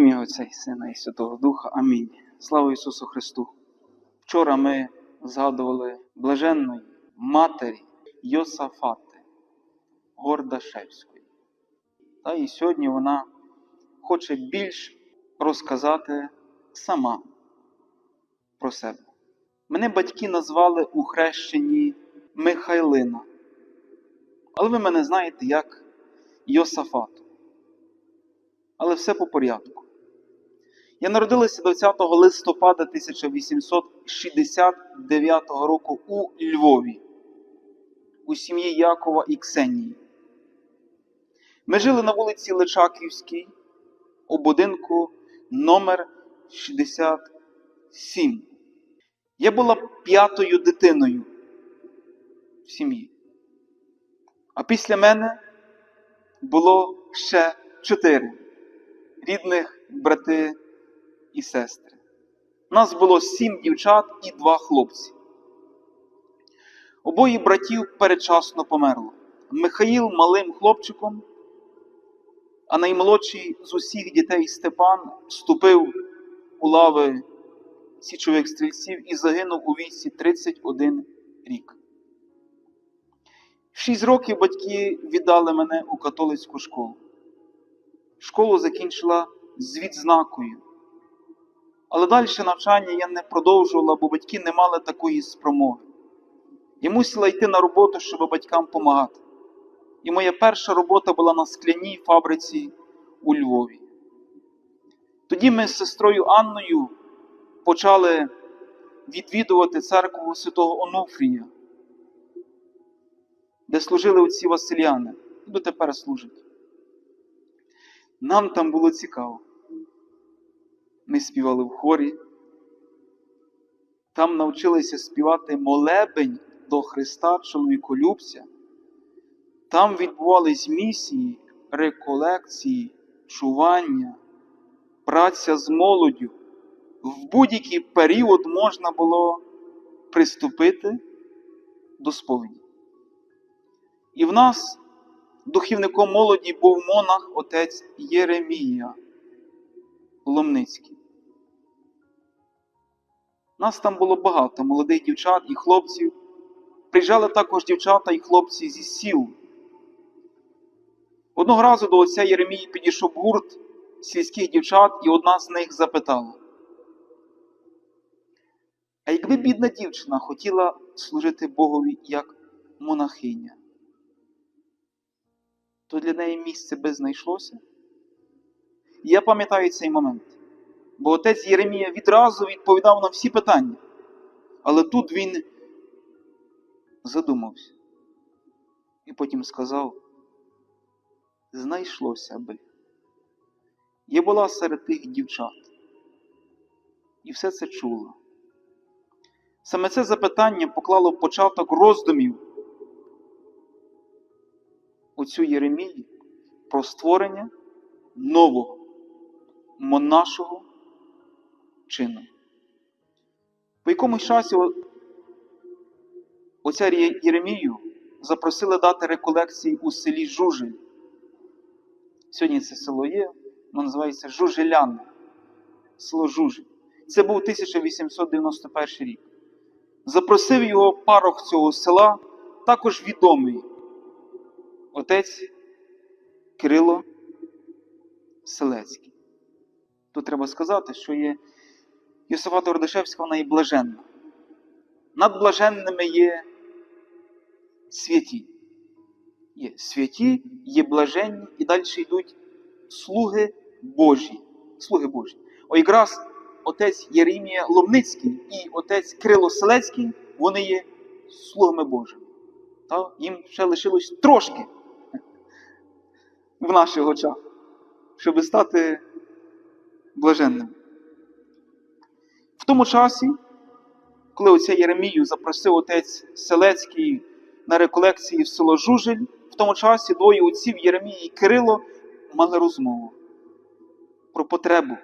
ім'я Отця і Сина і Святого Духа. Амінь. Слава Ісусу Христу! Вчора ми згадували блаженної матері Йосафати Гордашевської. Та і сьогодні вона хоче більш розказати сама про себе. Мене батьки назвали у хрещенні Михайлина. Але ви мене знаєте як Йосафату. Але все по порядку. Я народилася 20 листопада 1869 року у Львові, у сім'ї Якова і Ксенії. Ми жили на вулиці Личаківській у будинку номер 67. Я була п'ятою дитиною в сім'ї. А після мене було ще чотири рідних брати і сестри. Нас було сім дівчат і два хлопці. Обоє братів передчасно померло. Михаїл малим хлопчиком, а наймолодший з усіх дітей Степан вступив у лави січових стрільців і загинув у віці 31 рік. Шість років батьки віддали мене у католицьку школу. Школу закінчила з відзнакою. Але далі навчання я не продовжувала, бо батьки не мали такої спромоги. Я мусила йти на роботу, щоб батькам допомагати. І моя перша робота була на скляній фабриці у Львові. Тоді ми з сестрою Анною почали відвідувати церкву святого Онуфрія, де служили отці Василяни, і дотепер служать. Нам там було цікаво. Ми співали в хорі, там навчилися співати молебень до Христа чоловіколюбця. Там відбувались місії, реколекції, чування, праця з молоддю. В будь-який період можна було приступити до сповіді. І в нас духівником молоді був монах отець Єремія Ломницький. Нас там було багато молодих дівчат і хлопців. Приїжджали також дівчата і хлопці зі сіл. Одного разу до отця Єремії підійшов гурт сільських дівчат, і одна з них запитала. А якби бідна дівчина хотіла служити Богові як монахиня, то для неї місце би знайшлося? І я пам'ятаю цей момент, бо отець Єремія відразу відповідав на всі питання. Але тут він задумався і потім сказав: знайшлося би. Я була серед тих дівчат і все це чула. Саме це запитання поклало початок роздумів оцю Єремії про створення нового монашого чину. По якомусь часі оця Єремію запросили дати реколекції у селі Жужель. Сьогодні це село є, воно називається Жужеляне, село Жужель. Це був 1891 рік. Запросив його парох цього села, також відомий отець Кирило Селецький. Тут треба сказати, що є Йосифата Ордашевська, вона є блаженна. Над блаженними є святі. Є святі, є блаженні, і далі йдуть слуги Божі. Слуги Божі. О, якраз отець Єремія Ломницький і отець Кирило Селецький, вони є слугами Божими. Та? Їм ще лишилось трошки в наших очах, щоб стати блаженним. В тому часі, коли оця Єремію запросив отець Селецький на реколекції в село Жужель, в тому часі двоє отців Єремії і Кирило мали розмову про потребу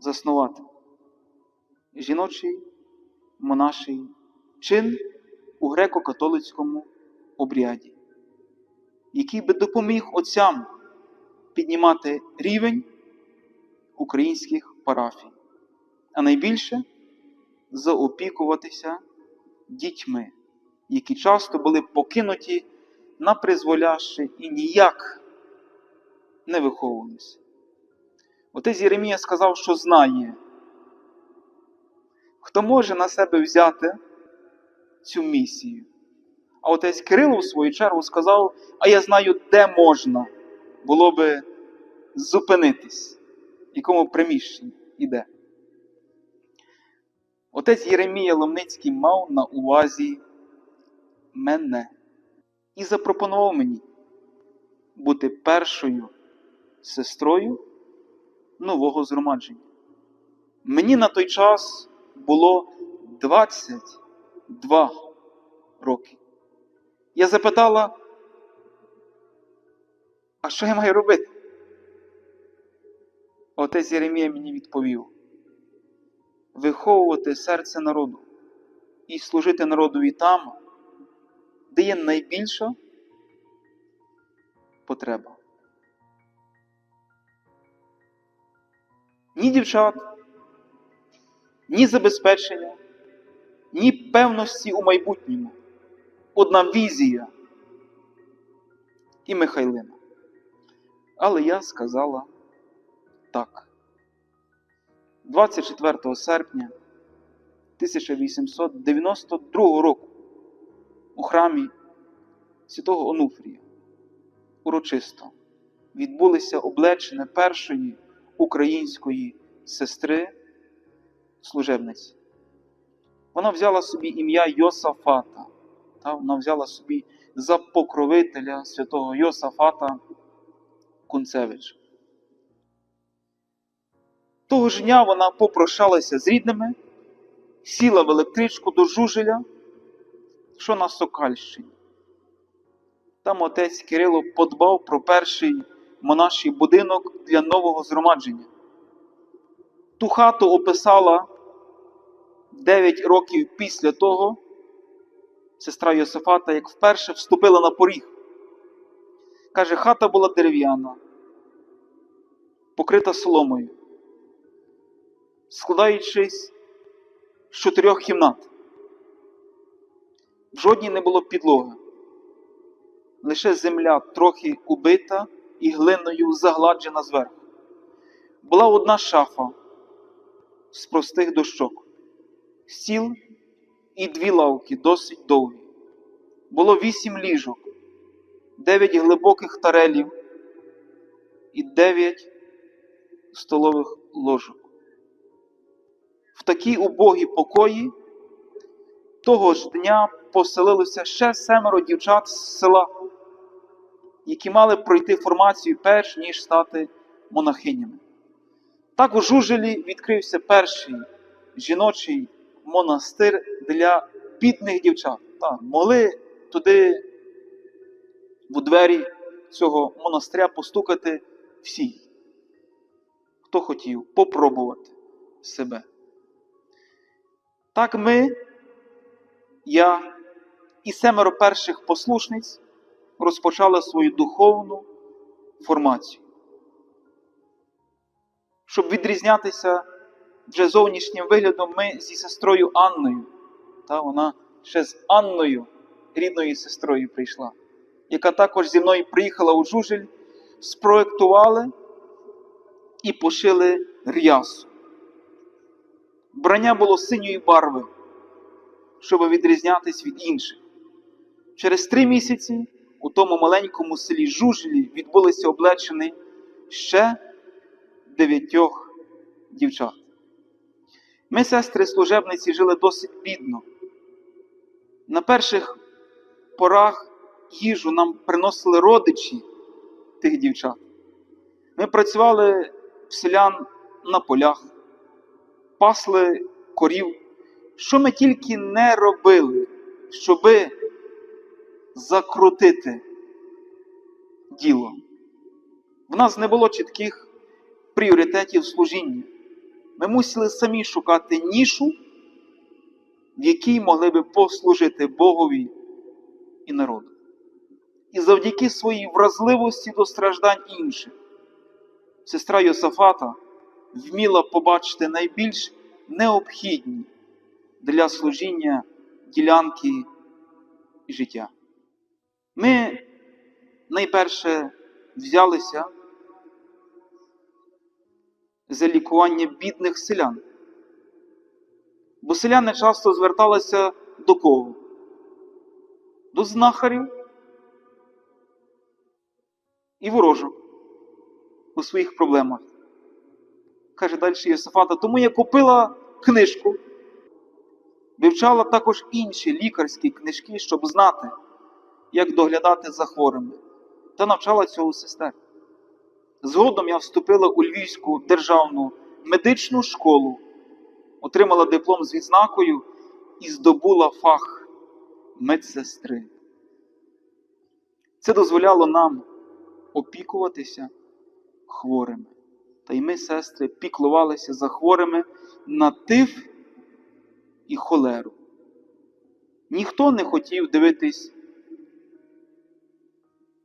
заснувати жіночий монаший чин у греко-католицькому обряді, який би допоміг отцям піднімати рівень українських парафій, а найбільше заопікуватися дітьми, які часто були покинуті на призволяще і ніяк не виховувалися. Отець Єремія сказав, що знає, хто може на себе взяти цю місію. А отець Кирило, в свою чергу, сказав: А я знаю, де можна було би зупинитись, якому приміщенні і де. Отець Єремія Ломницький мав на увазі мене і запропонував мені бути першою сестрою нового згромадження. Мені на той час було 22 роки. Я запитала, а що я маю робити? Отець Єремія мені відповів: виховувати серце народу і служити народові там, де є найбільша потреба. Ні дівчат, ні забезпечення, ні певності у майбутньому. Одна візія і Михайлина. Але я сказала так. 24 серпня 1892 року у храмі святого Онуфрія урочисто відбулися облечення першої української сестри служебниці. Вона взяла собі ім'я Йосафата, та вона взяла собі за покровителя святого Йосафата Кунцевича. Того ж дня вона попрощалася з рідними, сіла в електричку до Жужеля, що на Сокальщині. Там отець Кирило подбав про перший монаший будинок для нового згромадження. Ту хату описала 9 років після того сестра Йосифата, як вперше вступила на поріг. Каже, хата була дерев'яна, покрита соломою, складаючись з чотирьох кімнат. В жодній не було підлоги, лише земля трохи убита і глиною загладжена зверху. Була одна шафа з простих дощок, стіл і дві лавки досить довгі. Було вісім ліжок, дев'ять глибоких тарелів і дев'ять столових ложок. В такі убогі покої того ж дня поселилося ще семеро дівчат з села, які мали пройти формацію перш ніж стати монахинями. Так у Жужелі відкрився перший жіночий монастир для бідних дівчат. Так, могли туди в двері цього монастиря постукати всі, хто хотів попробувати себе. Так ми, я і семеро перших послушниць розпочали свою духовну формацію. Щоб відрізнятися вже зовнішнім виглядом, ми зі сестрою Анною, та вона ще з Анною, рідною сестрою, прийшла, яка також зі мною приїхала у Жужель, спроектували і пошили рясу. Брання було синьої барви, щоб відрізнятись від інших. Через три місяці у тому маленькому селі Жужелі відбулися облечені ще дев'ятьох дівчат. Ми, сестри служебниці, жили досить бідно. На перших порах їжу нам приносили родичі тих дівчат. Ми працювали в селян на полях, пасли корів, що ми тільки не робили, щоби закрутити діло. В нас не було чітких пріоритетів служіння. Ми мусили самі шукати нішу, в якій могли би послужити Богові і народу. І завдяки своїй вразливості до страждань інших, сестра Йосафата вміла побачити найбільш необхідні для служіння ділянки життя. Ми найперше взялися за лікування бідних селян. Бо селяни часто зверталися до кого? До знахарів і ворожок у своїх проблемах. Каже далі Єсифата, тому я купила книжку, вивчала також інші лікарські книжки, щоб знати, як доглядати за хворими, та навчала цього сестер. Згодом я вступила у Львівську державну медичну школу, отримала диплом з відзнакою і здобула фах медсестри. Це дозволяло нам опікуватися хворими. Та й ми, сестри, піклувалися за хворими на тиф і холеру. Ніхто не хотів дивитись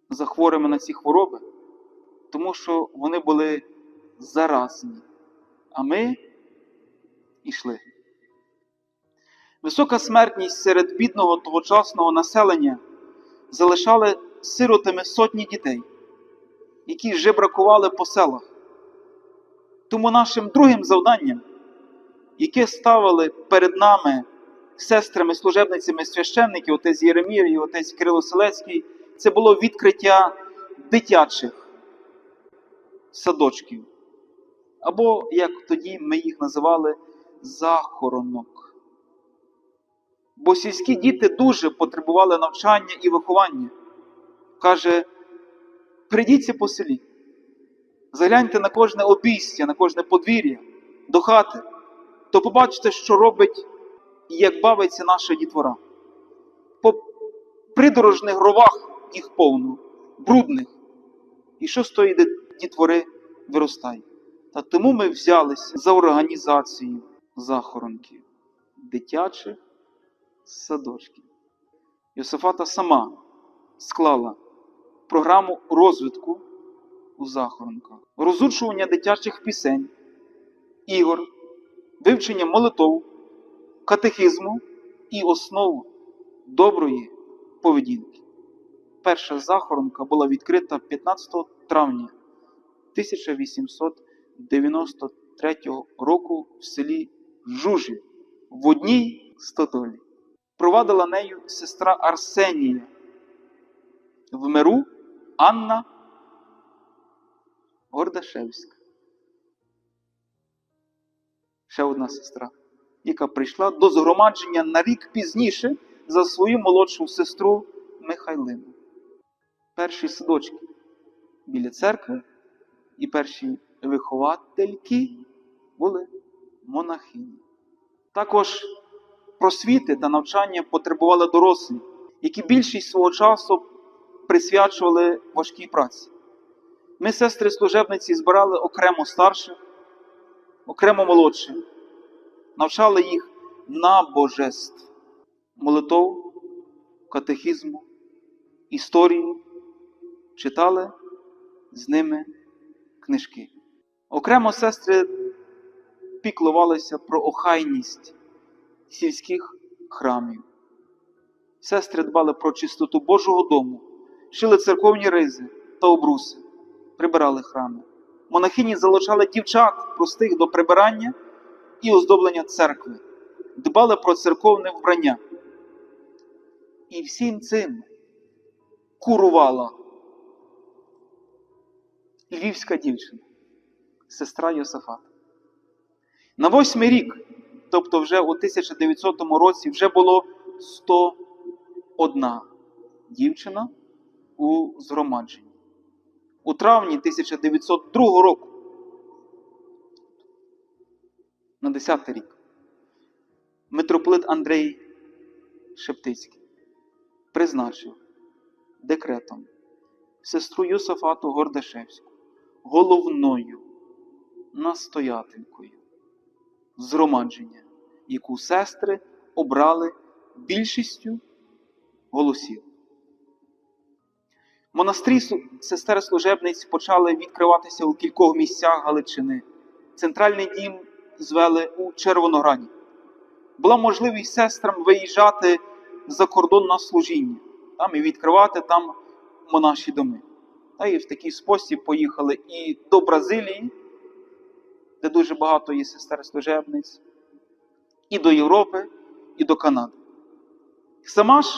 за хворими на ці хвороби, тому що вони були заразні, а ми йшли. Висока смертність серед бідного тогочасного населення залишали сиротами сотні дітей, які жебракували по селах. Тому нашим другим завданням, яке ставили перед нами сестрами, служебницями священників, отець Єремір і отець Кирило Селецький, це було відкриття дитячих садочків. Або, як тоді ми їх називали, захоронок. Бо сільські діти дуже потребували навчання і виховання. Каже, прийдіться по селі, загляньте на кожне обійстя, на кожне подвір'я до хати, то побачите, що робить і як бавиться наша дітвора. По придорожних ровах їх повно, брудних. І що з тої дітвори виростає? Та тому ми взялися за організацію захоронків, дитячих садочків. Йосифата сама склала програму розвитку у захоронках, розучування дитячих пісень, ігор, вивчення молитов, катехізму і основу доброї поведінки. Перша захоронка була відкрита 15 травня 1893 року в селі Жужі в одній стодолі. Провадила нею сестра Арсенія в миру Анна Гордашевська. Ще одна сестра, яка прийшла до згромадження на рік пізніше за свою молодшу сестру Михайлину. Перші садочки біля церкви і перші виховательки були монахині. Також просвіти та навчання потребували дорослі, які більшість свого часу присвячували важкій праці. Ми, сестри служебниці, збирали окремо старших, окремо молодших, навчали їх на божеств, молитов, катехізму, історії, читали з ними книжки. Окремо сестри піклувалися про охайність сільських храмів. Сестри дбали про чистоту Божого дому, шили церковні ризи та обруси, прибирали храми. Монахині залучали дівчат простих до прибирання і оздоблення церкви, дбали про церковне вбрання. І всім цим курувала львівська дівчина, сестра Йосифата. На восьмий рік, тобто вже у 1900 році, вже було 101 дівчина у згромадженні. У травні 1902 року, на 10 рік, митрополит Андрей Шептицький призначив декретом сестру Йосифату Гордашевську головною настоятелькою згромадження, яку сестри обрали більшістю голосів. Монастирі сестер служебниць почали відкриватися у кількох місцях Галичини, центральний дім звели у Червонограді. Була можливість сестрам виїжджати за кордон на служіння там, і відкривати там монаші доми. Та і в такий спосіб поїхали і до Бразилії, де дуже багато є сестер служебниць, і до Європи, і до Канади. Сама ж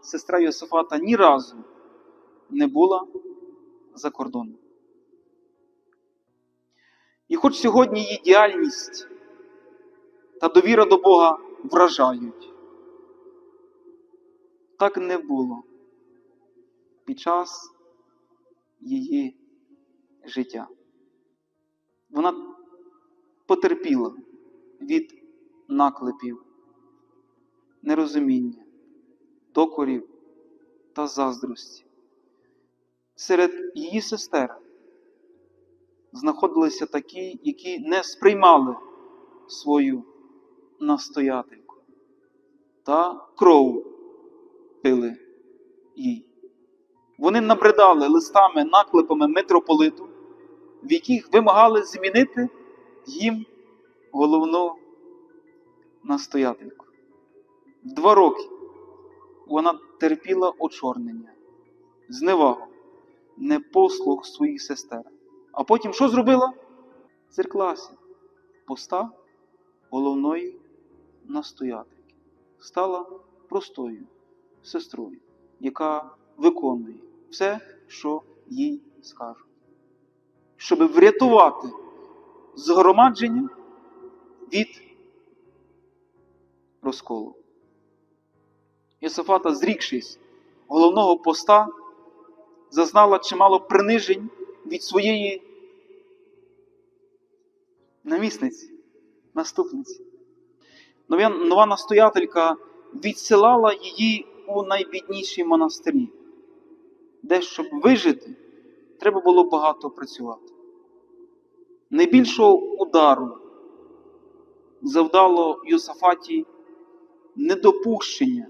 сестра Йосифата ні разу не була за кордоном. І хоч сьогодні її діяльність та довіра до Бога вражають, так не було під час її життя. Вона потерпіла від наклепів, нерозуміння, докорів та заздрості. Серед її сестер знаходилися такі, які не сприймали свою настоятельку та кров пили їй. Вони набридали листами, наклепами митрополиту, в яких вимагали змінити їм головну настоятельку. Два роки вона терпіла очорнення, зневагу, непослух своїх сестер. А потім що зробила? Зерклася поста головної настоятельки. Стала простою сестрою, яка виконує все, що їй скажуть. Щоб врятувати згромадження від розколу. Йосифата, зрікшись головного поста, зазнала чимало принижень від своєї намісниці, наступниці. Нова, настоятелька відсилала її у найбідніші монастирі, де, щоб вижити, треба було багато працювати. Найбільшого удару завдало Йосафаті недопущення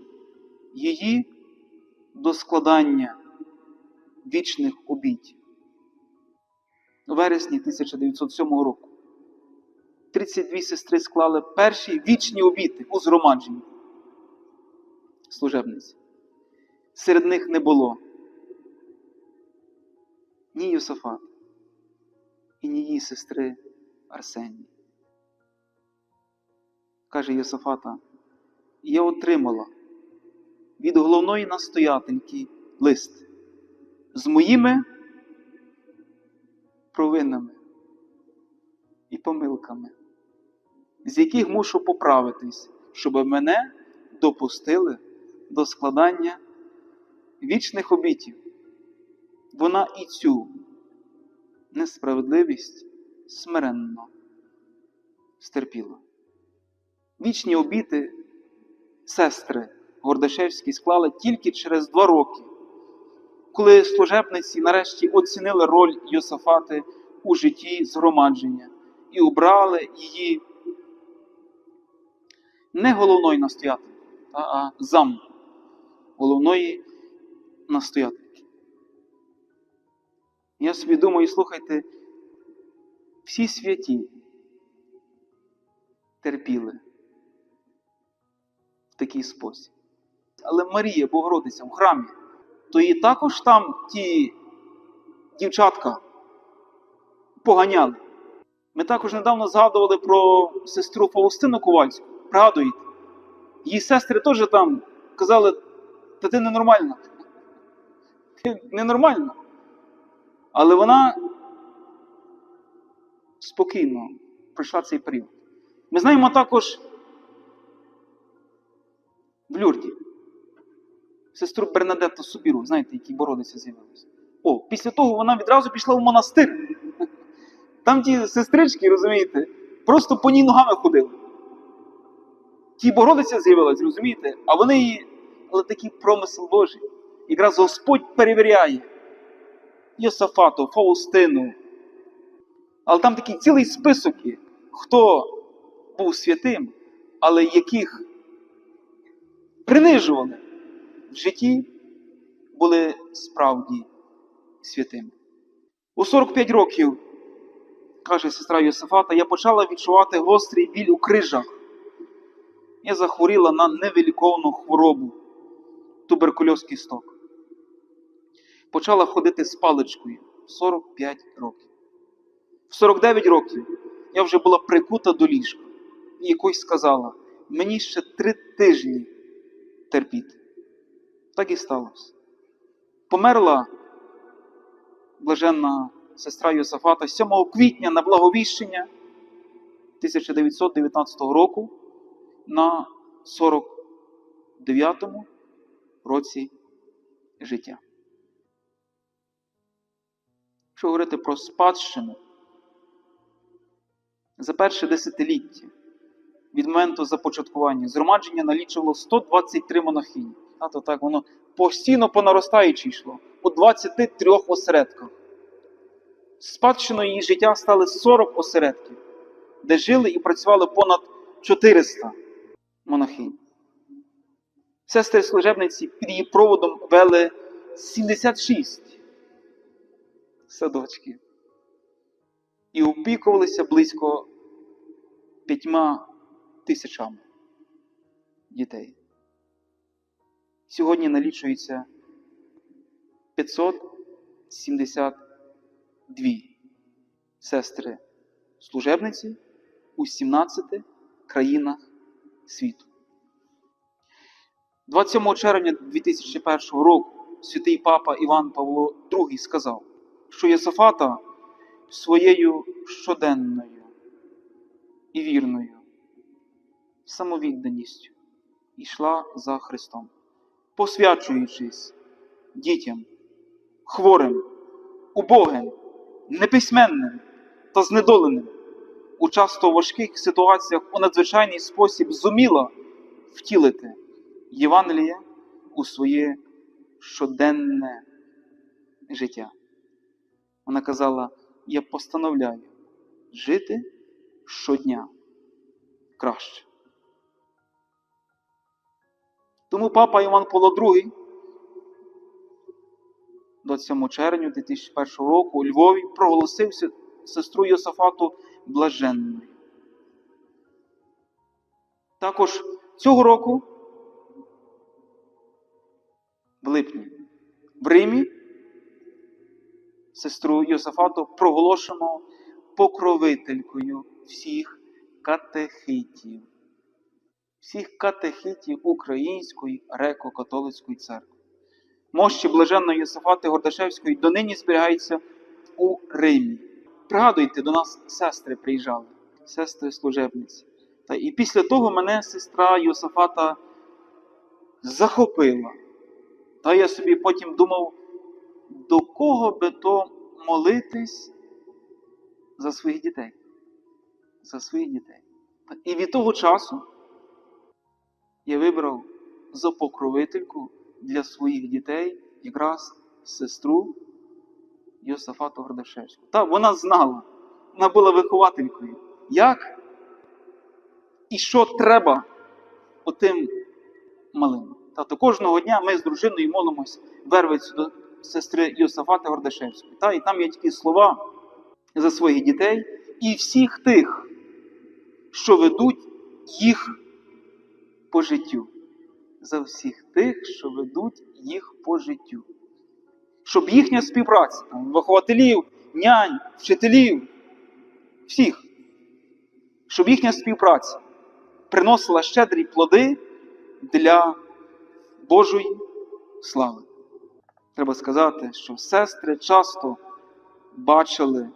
її до складання вічних обіть. У вересні 1907 року 32 сестри склали перші вічні обіти у згромадженні служебниць. Серед них не було ні Йосафат, і ні її сестри Арсенії. Каже Йосафата, я отримала від головної настоятельки лист з моїми провинами і помилками, з яких мушу поправитись, щоб мене допустили до складання вічних обітів. Вона і цю несправедливість смиренно стерпіла. Вічні обіти сестри Гордашевські склали тільки через два роки, коли служебниці нарешті оцінили роль Йосафати у житті згромадження і обрали її не головною настоятелем, а зам головної настоятельки. Я собі думаю, слухайте, всі святі терпіли в такий спосіб. Але Марія Богородиця в храмі, то її також там ті дівчатка поганяли. Ми також недавно згадували про сестру Фаустину Ковальську. Пригадуєте? Її сестри теж там казали, та ти ненормальна. Ти ненормальна. Але вона спокійно пройшла цей період. Ми знаємо також в Люрді сестру Бернадетту Собіру, знаєте, який бородиця з'явилася. О, після того вона відразу пішла в монастир. Там ті сестрички, розумієте, просто по ній ногами ходили. Ті Богородиця з'явилась, розумієте? А вони її, але такий промисел Божий. Якраз Господь перевіряє Йосафату, Фаустину. Але там такий цілий список є, хто був святим, але яких принижували в житті, були справді святими. У 45 років каже сестра Йосифата, я почала відчувати гострий біль у крижах. Я захворіла на невиліковну хворобу, туберкульоз кісток. Почала ходити з паличкою 45 років. В 49 років я вже була прикута до ліжка і якось сказала, мені ще три тижні терпіти. Так і сталося. Померла блаженна сестра Йосафата 7 квітня на благовіщення 1919 року на 49-му році життя. Якщо говорити про спадщину, за перше десятиліття від моменту започаткування згромадження налічувало 123 монахині. А то так воно постійно по наростаючій йшло у 23 осередках. Спадщиною її життя стали 40 осередків, де жили і працювали понад 400 монахинь. Сестри служебниці під її проводом вели 76 садочків і опікувалися близько п'ятьма тисячами дітей. Сьогодні налічується 572 сестри служебниці у 17 країнах світу. 27 червня 2001 року святий папа Іван Павло II сказав, що Єсафата своєю щоденною і вірною самовідданістю йшла за Христом, посвячуючись дітям, хворим, убогим, неписьменним та знедоленим, у часто важких ситуаціях у надзвичайний спосіб зуміла втілити Євангеліє у своє щоденне життя. Вона казала: я постановляю жити щодня краще. Тому папа Іван Павло II 27 червня 2001 року у Львові проголосив сестру Йосафату блаженною. Також цього року, в липні, в Римі, сестру Йосафату проголошено покровителькою всіх катехитів, всіх катехитів Української греко-католицької церкви. Мощі блаженної Йосафати Гордашевської донині зберігаються у Римі. Пригадуйте, до нас сестри приїжджали, сестри служебниці. Та і після того мене сестра Йосафата захопила. Та я собі потім думав, до кого би то молитись за своїх дітей. За своїх дітей. І від того часу я вибрав за покровительку для своїх дітей якраз сестру Йосафату Гордашевську. Та вона знала, вона була вихователькою, як і що треба отим малим. Та кожного дня ми з дружиною молимось вервицю до сестри Йосафати Гордашевської. Та, і там є такі слова за своїх дітей і всіх тих, що ведуть їх по життю. За всіх тих, що ведуть їх по життю. Щоб їхня співпраця, вихователів, нянь, вчителів, всіх, щоб їхня співпраця приносила щедрі плоди для Божої слави. Треба сказати, що сестри часто бачили